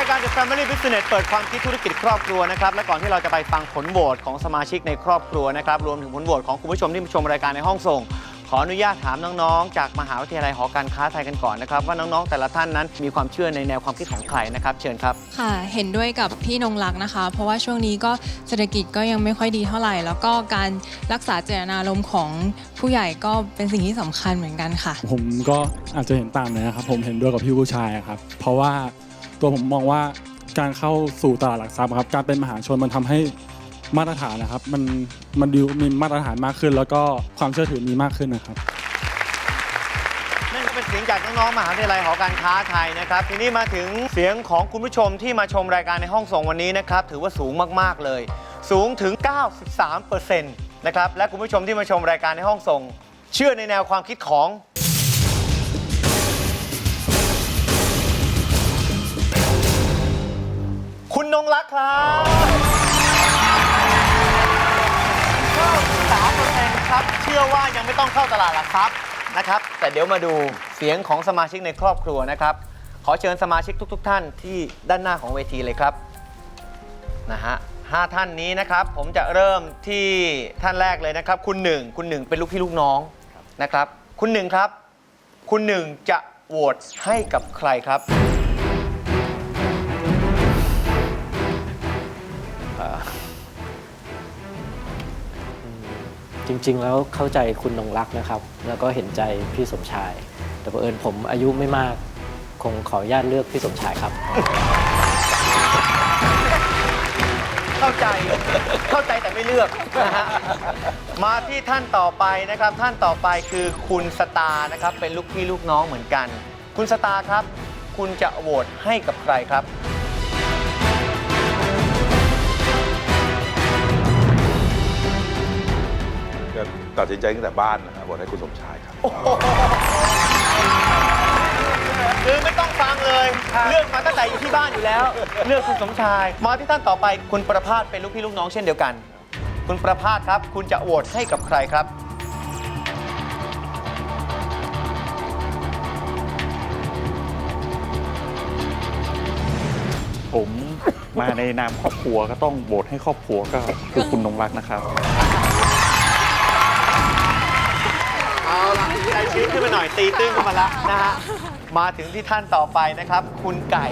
ายการ The Family Business เปิดความคิดธุรกิจครอบครัวนะครับ และก่อนที่เราจะไปฟังผลโหวตของสมาชิกในครอบครัวนะครับ รวมถึงผลโหวตของคุณผู้ชมที่มาชมรายการในห้องส่ง ขออนุญาตถามน้องๆ จากมหาวิทยาลัยหอการค้าไทยกันก่อนนะครับ ว่าน้องๆ แต่ละท่านนั้นมีความเชื่อในแนวความคิดของใครนะครับ เชิญครับ ค่ะเห็นด้วยกับพี่นงรักนะคะ เพราะว่าช่วงนี้ก็เศรษฐกิจก็ยังไม่ค่อยดีเท่าไหร่ แล้วก็การรักษาเจตนารมณ์ของผู้ใหญ่ก็เป็นสิ่งที่สำคัญเหมือนกันค่ะ ผมก็อาจจะเห็นต่างเลยนะครับ ผมเห็นด้วยกับพี่ผู้ชายครับ เพราะว่า ตัวผมมองว่าการเข้าสู่ตลาดหลักทรัพย์ครับการเป็นมหาชนมันทำให้มาตรฐานนะครับ มันมันดูมีมาตรฐานมากขึ้น แล้วก็ความเชื่อถือมีมากขึ้นนะครับนั่นก็เป็นเสียงจากน้องๆมหาวิทยาลัยหอการค้าไทยนะครับ ทีนี้มาถึงเสียงของคุณผู้ชมที่มาชมรายการในห้องส่งวันนี้นะครับถือว่าสูงมากๆเลย สูงถึง 93%นะครับและคุณผู้ชมที่มาชมรายการในห้องส่ง เชื่อในแนวความคิดของ คุณนงรักครับ93%ครับ เชื่อว่ายังไม่ต้องเข้าตลาดหลักทรัพย์นะครับ แต่เดี๋ยวมาดูเสียงของสมาชิกในครอบครัวนะครับ ขอเชิญสมาชิกทุก ๆ ท่านที่ด้านหน้าของเวทีเลยครับนะฮะห้าท่านนี้นะครับ ผมจะเริ่มที่ท่านแรกเลยนะครับ คุณหนึ่งคุณหนึ่งเป็นลูกพี่ลูกน้องนะครับ คุณหนึ่งครับ คุณหนึ่งจะโหวตให้กับใครครับ จริง ๆ แล้วเข้าใจคุณนงรักนะครับ แล้วก็เห็นใจพี่สมชาย แต่บังเอิญผมอายุไม่มาก คงขออนุญาตเลือกพี่สมชายครับ เข้าใจ เข้าใจแต่ไม่เลือกนะฮะ มาที่ท่านต่อไปนะครับ ท่านต่อไปคือคุณสตาร์นะครับ เป็นลูกพี่ลูกน้องเหมือนกัน คุณสตาร์ครับ คุณจะโหวตให้กับใครครับ ตัดสินใจตั้งแต่บ้านนะครับบอกให้คุณสมชายครับ คือไม่ต้องฟังเลย เลือกมาตั้งแต่อยู่ที่บ้านอยู่แล้ว เลือกคุณสมชาย มาที่ท่านต่อไปคุณประภาสเป็นลูกพี่ลูกน้องเช่นเดียวกัน คุณประภาสครับ คุณจะโหวตให้กับใครครับ ผมมาในนามครอบครัวก็ต้องโหวตให้ครอบครัวก็คือคุณนงรักนะครับ ชื้นขึ้นมาหน่อยตีตื้นขึ้นมาแล้วนะฮะมาถึงที่ท่านต่อไปนะครับ คุณไก่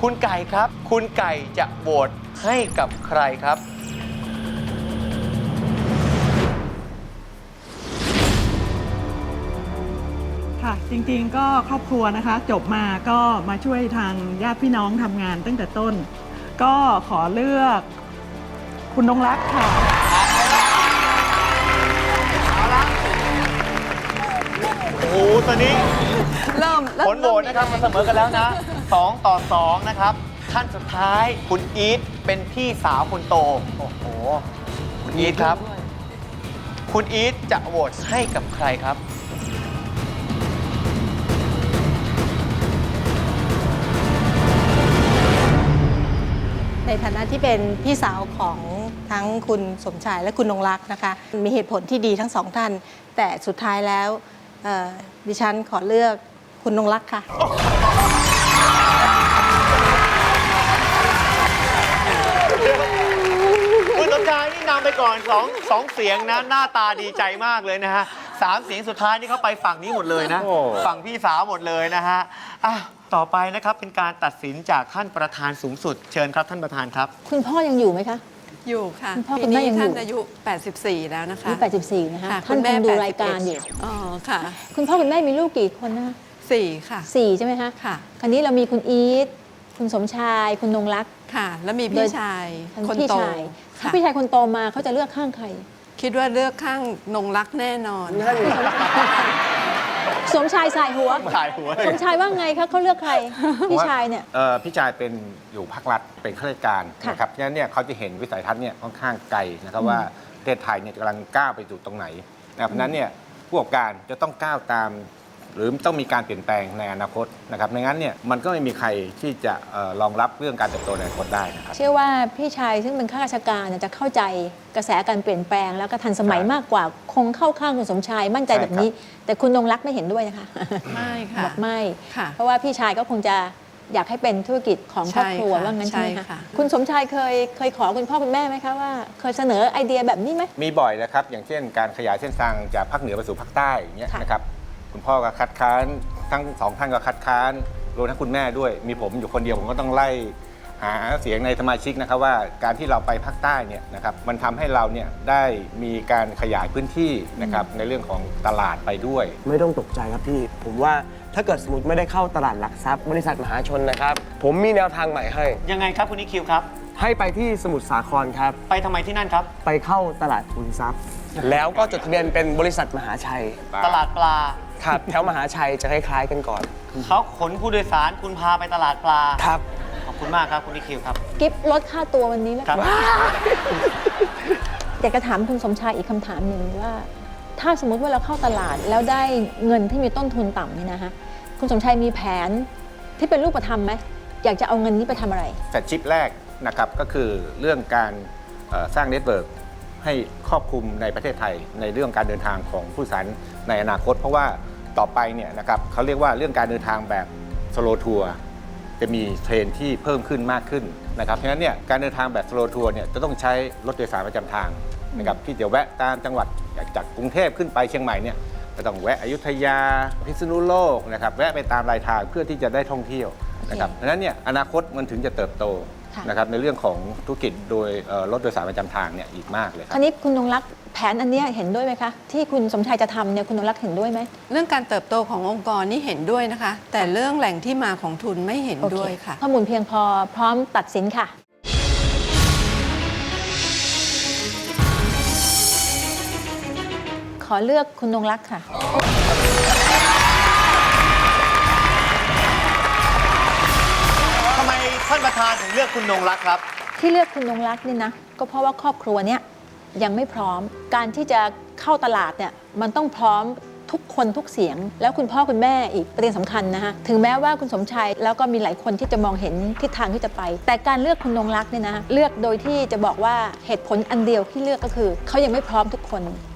คุณไก่ครับ คุณไก่จะโหวตให้กับใครครับ ค่ะ จริงๆก็ครอบครัวนะคะ จบมาก็มาช่วยทางญาติพี่น้องทำงานตั้งแต่ต้น ก็ขอเลือก คุณนงรักค่ะ อ้โหตอนนี้เริ่มผลโหวตนะครับมันเสมอกันแล้วนะ 2 ต่อ 2 นะครับ ท่านสุดท้ายคุณอีทเป็นพี่สาวคนโต โอ้โห คุณอีทครับ คุณอีทจะโหวตให้กับใครครับในฐานะที่เป็นพี่สาวของทั้งคุณสมชายและคุณนงรักนะคะ มีเหตุผลที่ดีทั้งสองท่าน แต่สุดท้ายแล้ว เอ่อดิฉันขอเลือกคุณนงรักค่ะ คุณสมชายนี่นำไปก่อน2องสองเสียงนะ หน้าตาดีใจมากเลยนะฮะสามเสียงสุดท้ายนี่เขาไปฝั่งนี้หมดเลยนะ โอ้ ฝั่งพี่สาวหมดเลยนะฮะอะต่อไปนะครับเป็นการตัดสินจากท่านประธานสูงสุด เชิญครับท่านประธานครับ คุณพ่อยังอยู่ไหมคะ อยู่ค่ะคุณพ่อปีคุณแม่นี้ยังอยู่ ท่านอายุ 84 แล้วนะคะอายุ84นะคะค่ะท่านคุณแม่คงดู81รายการอยู่ อ๋อค่ะคุณพ่อคุณแม่มีลูกกี่คนนะสี่ค่ะสี่ใช่ไหมคะค่ะคราวนี้เรามีคุณอีทคุณสมชาย คุณนงรัก ค่ะ แล้วมีโดพี่ย ชายทั้งคนพี่โตชายถ้าค่ะพี่ชายคนโตมาเขาจะเลือกข้างใคร คิดว่าเลือกข้างนงรักแน่นอน สมชายสายหัวสายหัวเลยสมชายว่าไงคะเขาเลือกใคร พี่ชายเนี่ย เอ่อพี่ชายเป็นอยู่ภาครัฐเป็นข้าราชการค่ะ นะครับฉะนั้นเนี่ยเขาจะเห็นวิสัยทัศน์เนี่ยค่อนข้างไกลนะครับว่าประเทศไทยเนี่ยกำลังก้าวไปสู่ตรงไหนนะครับเพราะฉะนั้นเนี่ยผู้ประกอบการจะต้องก้าวตาม หรือต้องมีการเปลี่ยนแปลงในอนาคตนะครับในงั้นเนี่ยมันก็ไม่มีใครที่จะเอ่อรองรับเรื่องการเติบโตในอนาคตได้นะครับ เชื่อว่าพี่ชายซึ่งเป็นข้าราชการเนี่ยจะเข้าใจกระแสการเปลี่ยนแปลงแล้วก็ทันสมัยครับมากกว่า คงเข้าข้างคุณสมชายมั่นใจใช่แบบนี้ แต่คุณนงรักไม่เห็นด้วยนะคะ ไม่ค่ะ บอกไม่ ค่ะ เพราะว่าพี่ชายก็คงจะอยากให้เป็นธุรกิจของครอบครัวใช่ค่ะว่างั้นใช่ไหมใช่คะค่ะ คุณสมชายเคยเคยขอคุณพ่อคุณแม่ไหมคะว่าเคยเสนอไอเดียแบบนี้ไหม มีบ่อยนะครับ อย่างเช่นการขยายเส้นทางจากภาคเหนือไปสู่ภาคใต้อย่างเงี้ยค่ะนะครับ คุณพ่อก็คัดค้านทั้งสองท่านก็คัดค้านรวมทั้งคุณแม่ด้วย มีผมอยู่คนเดียวผมก็ต้องไล่หาเสียงในสมาชิกนะครับว่าการที่เราไปภาคใต้เนี่ยนะครับมันทำให้เราเนี่ยได้มีการขยายพื้นที่นะครับในเรื่องของตลาดไปด้วย ไม่ต้องตกใจครับพี่ ผมว่าถ้าเกิดสมมติไม่ได้เข้าตลาดหลักทรัพย์ บริษัทมหาชนนะครับ ผมมีแนวทางใหม่ให้ ยังไงครับคุณนิคิวครับ ให้ไปที่สมุทรสาครครับ ไปทำไมที่นั่นครับ ไปเข้าตลาดทุนทรัพย์ แล้วก็จดทะเบียนเป็นบริษัทมหาชัย ตลาดปลา ครับ แถวมหาชัยจะคล้ายๆกันก่อน เขาขนผู้โดยสารคุณพาไปตลาดปลา ครับ ขอบคุณมากครับ คุณนิคิวครับ กิฟลดค่าตัววันนี้แล้วครับ อยากจะถามคุณสมชายอีกคำถามหนึ่งว่า ถ้าสมมุติว่าเราเข้าตลาดแล้วได้เงินที่มีต้นทุนต่ำเนี่ยนะคะคุณสมชายมีแผนที่เป็นรูปธรรมไหมอยากจะเอาเงินนี้ไปทำอะไรแฟลกชิปแรก นะครับก็คือเรื่องการสร้างเน็ตเวิร์กให้ครอบคลุมในประเทศไทย ในเรื่องการเดินทางของผู้สารในอนาคต เพราะว่าต่อไปเนี่ยนะครับเขาเรียกว่าเรื่องการเดินทางแบบสโลทัวร์จะมีเทรนที่เพิ่มขึ้นมากขึ้นนะครับเพราะฉะนั้นเนี่ยการเดินทางแบบสโลทัวร์เนี่ยจะต้องใช้รถโดยสารประจำทางนะครับที่จะแวะตามจังหวัดจากกรุงเทพขึ้นไปเชียงใหม่เนี่ยก็ต้องแวะอยุธยาพิษณุโลกนะครับแวะไปตามรายทางเพื่อที่จะได้ท่องเที่ยวนะครับเพราะฉะนั้นเนี่ยอนาคตมันถึงจะเติบโต ค่ะนะครับในเรื่องของธุรกิจโดยเอ่อรถโดยสารประจำทางเนี่ยอีกมากเลยคครับราวนี้คุณนงรักษ์แผนอันเนี้ยเห็นด้วยไหมคะ ที่คุณสมชายจะทำเนี่ยคุณนงรักษ์เห็นด้วยไหม เรื่องการเติบโตขององค์กรนี่เห็นด้วยนะคะ แต่เรื่องแหล่งที่มาของทุนไม่เห็นโอเคด้วยค่ะ ข้อมูลเพียงพอพร้อมตัดสินค่ะ ขอเลือกคุณนงรักษ์ค่ะท ประธานถึงเลือกคุณนงรักครับ ที่เลือกคุณนงรักนี่นะ ก็เพราะว่าครอบครัวเนี้ยยังไม่พร้อม การที่จะเข้าตลาดเนี่ยมันต้องพร้อมทุกคนทุกเสียง แล้วคุณพ่อคุณแม่อีกประเด็นสำคัญนะคะถึงแม้ว่าคุณสมชายแล้วก็มีหลายคนที่จะมองเห็นทิศทางที่จะไป แต่การเลือกคุณนงรักเนี่ยนะเลือกโดยที่จะบอกว่าเหตุผลอันเดียวที่เลือกก็คือเขายังไม่พร้อมทุก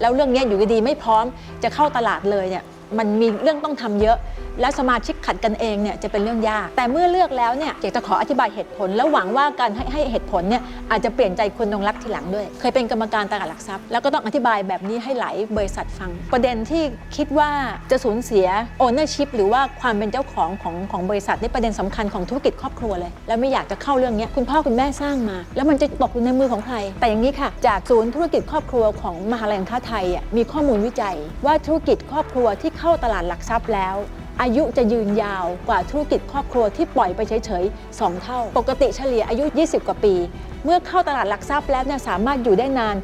แล้วเรื่องนี้อยู่ดีๆไม่พร้อมจะเข้าตลาดเลยเนี่ยมันมีเรื่องต้องทำเยอะ และสมาชิกขัดกันเองเนี่ยจะเป็นเรื่องยาก แต่เมื่อเลือกแล้วเนี่ยอยากจะขออธิบายเหตุผล แล้วหวังว่าการให้ให้เหตุผลเนี่ยอาจจะเปลี่ยนใจคุณนงรักทีหลังด้วย เคยเป็นกรรมการตลาดหลักทรัพย์ แล้วก็ต้องอธิบายแบบนี้ให้หลายบริษัทฟัง ประเด็นที่คิดว่าจะสูญเสีย ownership หรือว่าความเป็นเจ้าของของของบริษัทนี่ประเด็นสำคัญของธุรกิจครอบครัวเลย แล้วไม่อยากจะเข้าเรื่องนี้คุณพ่อคุณแม่สร้างมา แล้วมันจะตกอยู่ในมือของใคร แต่อย่างนี้ค่ะ จากศูนย์ธุรกิจครอบครัวของมหาลัยแห่งชาไทยมีข้อมูลวิจัย ว่าธุรกิจครอบครัวที่เข้าตลาดหลักทรัพย์แล้ว อายุจะยืนยาวกว่าธุรกิจครอบครัวที่ปล่อยไปเฉยๆ 2 เท่า ปกติเฉลี่ยอายุ 20 กว่าปี เมื่อเข้าตลาดหลักทรัพย์แล้วเนี่ยสามารถอยู่ได้นาน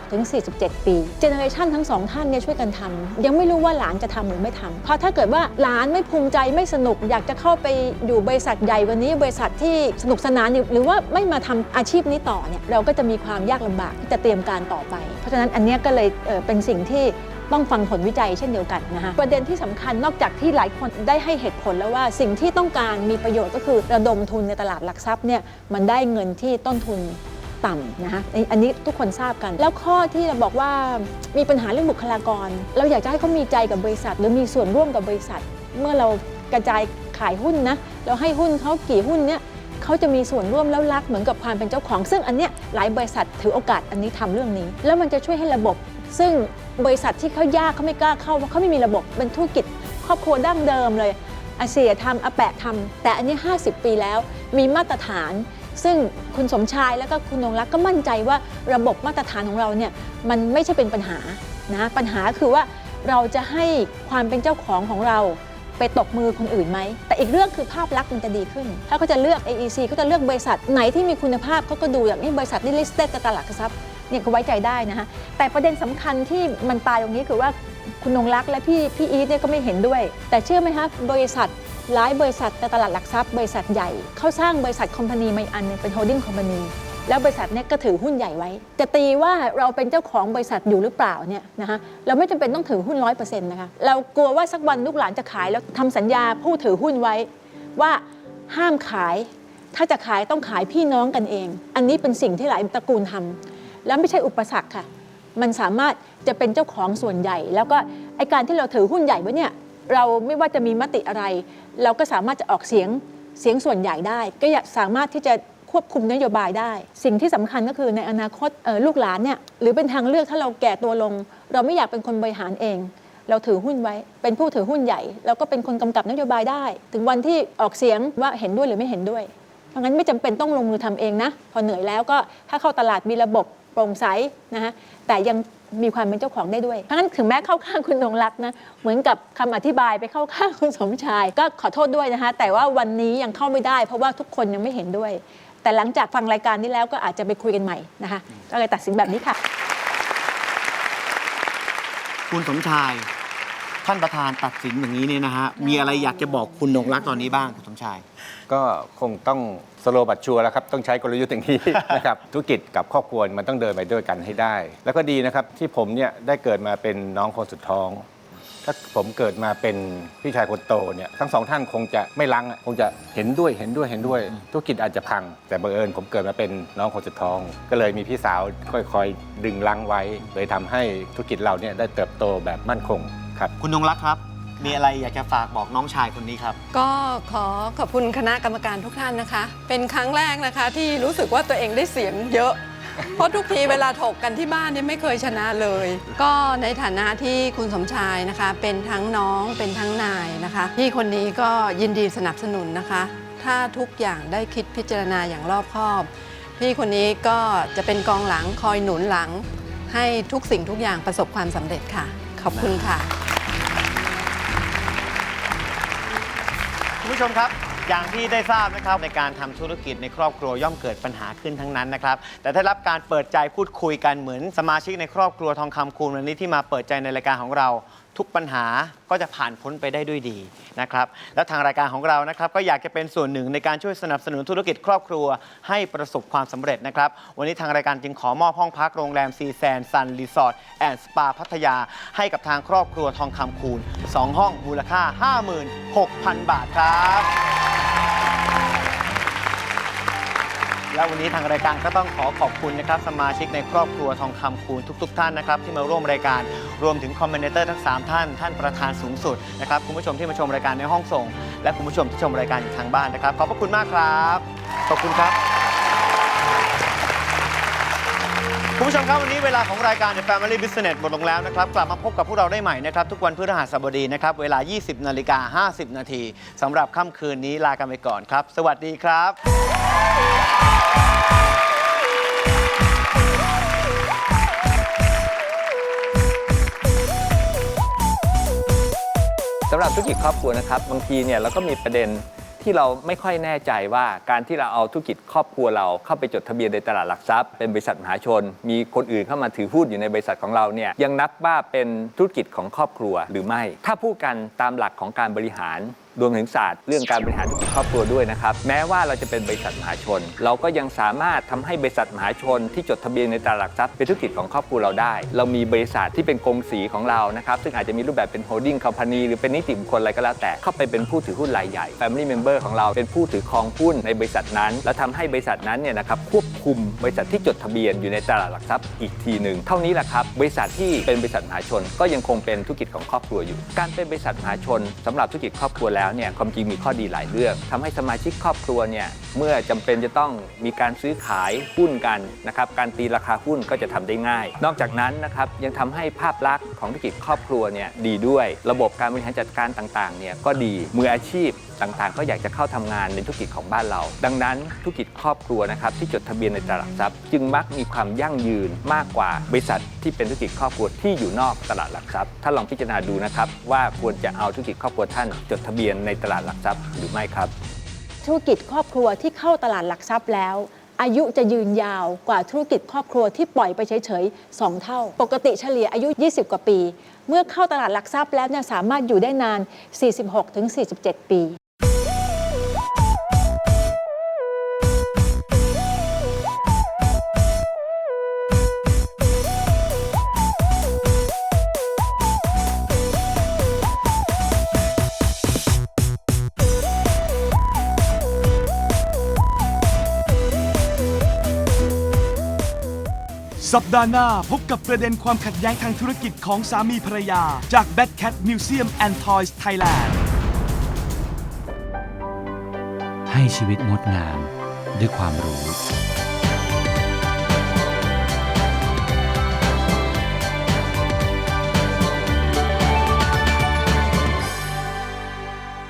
46-47 ปีเจเนอเรชันทั้งสองท่านเนี่ยช่วยกันทำยังไม่รู้ว่าหลานจะทำหรือไม่ทำเพราะถ้าเกิดว่าหลานไม่ภูมิใจไม่สนุก อยากจะเข้าไปอยู่บริษัทใหญ่วันนี้ บริษัทที่สนุกสนานหรือว่าไม่มาทำอาชีพนี้ต่อเนี่ยเราก็จะมีความยากลำบากที่จะเตรียมการต่อไป เพราะฉะนั้นอันนี้ก็เลยเป็นสิ่งที่ต้องฟังผลวิจัยเช่นเดียวกันนะคะประเด็นที่สำคัญนอกจากที่หลายคนได้ให้เหตุผลแล้วว่าสิ่งที่ต้องการมีประโยชน์ก็คือระดมทุนในตลาดหลักทรัพย์เนี่ยมันได้เงินที่ต้นทุนต่ำนะคะอันอันนี้ทุกคนทราบกัน แล้วข้อที่เราบอกว่ามีปัญหาเรื่องบุคลากร เราอยากจะให้เขามีใจกับบริษัท หรือมีส่วนร่วมกับบริษัท เมื่อเรากระจายขายหุ้นนะเราให้หุ้นเขากี่หุ้นเนี่ย เขาจะมีส่วนร่วมแล้วรักเหมือนกับความเป็นเจ้าของ ซึ่งอันเนี้ยหลายบริษัทถือโอกาสอันนี้ทำเรื่องนี้ แล้วมันจะช่วยให้ระบบ ซึ่งบริษัทที่เขายากเขาไม่กล้าเข้าเพราะเขาไม่มีระบบเป็นธุรกิจ ครอบครัวดั้งเดิมเลยอาเสียทำอาแปะทำแต่อันนี้ 50 ปีแล้วมีมาตรฐาน ซึ่งคุณสมชายแล้วก็คุณนงรักก็มั่นใจว่าระบบมาตรฐานของเราเนี่ยมันไม่ใช่เป็นปัญหานะปัญหาคือว่าเราจะให้ความเป็นเจ้าของของเรา ไปตกมือคนอื่นไหม แต่อีกเรื่องคือภาพลักษณ์มันจะดีขึ้น ถ้าเขาจะเลือก AEC เขาจะเลือกบริษัทไหนที่มีคุณภาพเขาก็ดูอย่างนี้บริษัทนี่ listed ในตลาดกทรัพย์เนี่ยก็ไว้ใจได้นะคะแต่ประเด็นสำคัญที่มันตายตรงนี้คือว่าคุณนงรักและพี่พี่อีทเนี่ยก็ไม่เห็นด้วย แต่เชื่อไหมคะบริษัทหลายบริษัทในตลาดหลักทรัพย์ บริษัทใหญ่เขาสร้างบริษัทคอมพานีมาอันเป็นโฮลดิ้งคอมพานี แล้วบริษัทเนี้ก็ถือหุ้นใหญ่ไว้ จะตีว่าเราเป็นเจ้าของบริษัทอยู่หรือเปล่าเนี่ยนะคะเราไม่จำเป็นต้องถือหุ้นร้อยเปอร์เซ็นต์นะคะเรากลัวว่าสักวันลูกหลานจะขายแล้วทำสัญญาผู้ถือหุ้นไว้ ว่าห้ามขาย ถ้าจะขายต้องขายพี่น้องกันเอง อันนี้เป็นสิ่งที่หลายตระกูลทำแล้วไม่ใช่อุปสรรคค่ะ มันสามารถจะเป็นเจ้าของส่วนใหญ่ แล้วก็ไอการที่เราถือหุ้นใหญ่ไว้เนี่ยเราไม่ว่าจะมีมติอะไร เราก็สามารถจะออกเสียงเสียงส่วนใหญ่ได้ ก็สามารถที่จะ ควบคุมนโยบายได้ สิ่งที่สำคัญก็คือในอนาคตลูกหลานเนี่ยหรือเป็นทางเลือกถ้าเราแก่ตัวลง เราไม่อยากเป็นคนบริหารเอง เราถือหุ้นไว้ เป็นผู้ถือหุ้นใหญ่ แล้วก็เป็นคนกำกับนโยบายได้ ถึงวันที่ออกเสียงว่าเห็นด้วยหรือไม่เห็นด้วย เพราะงั้นไม่จำเป็นต้องลงมือทำเองนะพอเหนื่อยแล้วก็ถ้าเข้าตลาดมีระบบโปร่งใสนะฮะแต่ยังมีความเป็นเจ้าของได้ด้วย เพราะงั้นถึงแม้เข้าข้างคุณนงรักนะ เหมือนกับคำอธิบายไปเข้าข้างคุณสมชาย ก็ขอโทษด้วยนะคะ แต่ว่าวันนี้ยังเข้าไม่ได้ เพราะว่าทุกคนยังไม่เห็นด้วย แต่หลังจากฟังรายการนี้แล้วก็อาจจะไปคุยกันใหม่นะคะก็เลยตัดสินแบบนี้ค่ะ คุณสมชาย ท่านประธานตัดสินอย่างนี้เนี่ยนะฮะ มีอะไรอยากจะบอกคุณนงรักตอนนี้บ้างคุณสมชาย ก็คงต้องสโลบัตชัวร์แล้วครับ ต้องใช้กลยุทธ์อย่างนี้ นะครับธุรกิจกับครอบครัวมันต้องเดินไปด้วยกันให้ได้ แล้วก็ดีนะครับที่ผมเนี่ยได้เกิดมาเป็นน้องคนสุดท้อง ถ้าผมเกิดมาเป็นพี่ชายคนโตเนี่ยทั้งสองท่านคงจะไม่ลังอะคงจะเห็นด้วยเห็นด้วยเห็นด้วย ธุรกิจอาจจะพัง แต่บังเอิญผมเกิดมาเป็นน้องคนสุดท้อง ก็เลยมีพี่สาวค่อยๆ ดึงลังไว้ เลยทำให้ธุรกิจเราเนี่ยได้เติบโตแบบมั่นคงครับ คุณนงรักครับ มีอะไรอยากจะฝากบอกน้องชายคนนี้ครับ ก็ขอขอบคุณคณะกรรมการทุกท่านนะคะ เป็นครั้งแรกนะคะที่รู้สึกว่าตัวเองได้เสียงเยอะ เพราะทุกทีเวลาถกกันที่บ้านเนี่ยไม่เคยชนะเลย ก็ในฐานะที่คุณสมชายนะคะ เป็นทั้งน้องเป็นทั้งนายนะคะพี่คนนี้ก็ยินดีสนับสนุนนะคะ ถ้าทุกอย่างได้คิดพิจารณาอย่างรอบคอบ พี่คนนี้ก็จะเป็นกองหลังคอยหนุนหลัง ให้ทุกสิ่งทุกอย่างประสบความสำเร็จค่ะ ขอบคุณค่ะ คุณผู้ชมครับ อย่างที่ได้ทราบนะครับในการทำธุรกิจในครอบครัวย่อมเกิดปัญหาขึ้นทั้งนั้นนะครับ แต่ถ้ารับการเปิดใจพูดคุยกันเหมือนสมาชิกในครอบครัวทองคำคูณวันนี้ที่มาเปิดใจในรายการของเรา ทุกปัญหาก็จะผ่านพ้นไปได้ด้วยดีนะครับแล้วทางรายการของเรานะครับก็อยากจะเป็นส่วนหนึ่งในการช่วยสนับสนุนธุรกิจครอบครัว ให้ประสบความสำเร็จนะครับ วันนี้ทางรายการจึงขอมอบห้องพักโรงแรมซีแซนซันรีสอร์ทแอนด์สปาพัทยา ให้กับทางครอบครัวทองคำคูณ 2 ห้องมูลค่า 56,000 บาทครับ และวันนี้ทางรายการก็ต้องขอขอบคุณนะครับสมาชิกในครอบครัวทองคำคูณทุก ๆ ท่านนะครับที่มาร่วมรายการรวมถึงคอมเมนเตอร์ทั้ง 3 ท่าน ท่านประธานสูงสุดนะครับคุณผู้ชมที่มาชมรายการในห้องส่ง และคุณผู้ชมที่ชมรายการอยู่ทางบ้านนะครับขอบพระคุณมากครับขอบคุณครับคุณผู้ชมครับวันนี้เวลาของรายการ The Family Business หมดลงแล้วนะครับกลับมาพบกับพวกเราได้ใหม่นะครับทุกวันพฤหัสบดีนะครับเวลา 20 นาฬิกา 50 นาทีสำหรับค่ำคืนนี้ลากันไปก่อนครับ สวัสดีครับำหรับธุรกิจครอบครัวนะครับบางทีเนี่ยเราก็มีประเด็นที่เราไม่ค่อยแน่ใจว่าการที่เราเอาธุรกิจครอบครัวเราเข้าไปจดทะเบียนในตลาดหลักทรัพย์เป็นบริษัทมหาชน มีคนอื่นเข้ามาถือหุ้นอยู่ในบริษัทของเราเนี่ยยังนับว่าเป็นธุรกิจของครอบครัวหรือไม่ ถ้าพูดกันตามหลักของการบริหาร รวมถึงศาสตร์เรื่องการบริหารธุรกิจครอบครัวด้วยนะครับ แม้ว่าเราจะเป็นบริษัทมหาชน เราก็ยังสามารถทำให้บริษัทมหาชน ที่จดทะเบียนในตลาดหลักทรัพย์เป็นธุรกิจของครอบครัวเราได้ เรามีบริษัทที่เป็นกงสีของเรานะครับซึ่งอาจจะมีรูปแบบเป็นโฮลดิ้งคอมพานีหรือเป็นนิติบุคคลอะไรก็แล้วแต่เข้าไปเป็นผู้ถือหุ้นรายใหญ่ Family Member ของเราเป็นผู้ถือครองหุ้นในบริษัทนั้น และทำให้บริษัทนั้นเนี่ยนะครับควบ คุมบริษัทที่จดทะเบียนอยู่ในตลาดหลักทรัพย์อีกทีหนึ่งเท่านี้แหละครับบริษัทที่เป็นบริษัทมหาชน ก็ยังคงเป็นธุรกิจของครอบครัวอยู่ การเป็นบริษัทมหาชนสำหรับธุรกิจครอบครัวแล้วเนี่ยความจริงมีข้อดีหลายเรื่องทำให้สมาชิกครอบครัวเนี่ยเมื่อจำเป็นจะต้องมีการซื้อขายหุ้นกันนะครับการตีราคาหุ้นก็จะทำได้ง่าย นอกจากนั้นนะครับยังทำให้ภาพลักษณ์ของธุรกิจครอบครัวเนี่ยดีด้วย ระบบการบริหารจัดการต่างๆเนี่ยก็ดีมืออาชีพ ต่างๆ ก็อยากจะเข้าทำงานในธุรกิจของบ้านเรา ดังนั้นธุรกิจครอบครัวนะครับที่จดทะเบียนในตลาดหลักทรัพย์ จึงมักมีความยั่งยืนมากกว่าบริษัทที่เป็นธุรกิจครอบครัวที่อยู่นอกตลาดหลักทรัพย์ถ้าลองพิจารณาดูนะครับว่าควรจะเอาธุรกิจครอบครัวท่าน จดทะเบียนในตลาดหลักทรัพย์หรือไม่ครับ ธุรกิจครอบครัวที่เข้าตลาดหลักทรัพย์แล้วอายุจะยืนยาวกว่าธุรกิจครอบครัวที่ปล่อยไปเฉยๆ 2 เท่า ปกติเฉลี่ยอายุ 20 กว่าปี เมื่อเข้าตลาดหลักทรัพย์แล้วเนี่ยสามารถอยู่ได้นาน 46-47 ปี สัปดาห์หน้าพบกับประเด็นความขัดแย้งทางธุรกิจของสามีภรรยา จาก Bad Cat Museum and Toys Thailand ให้ชีวิตงดงามด้วยความรู้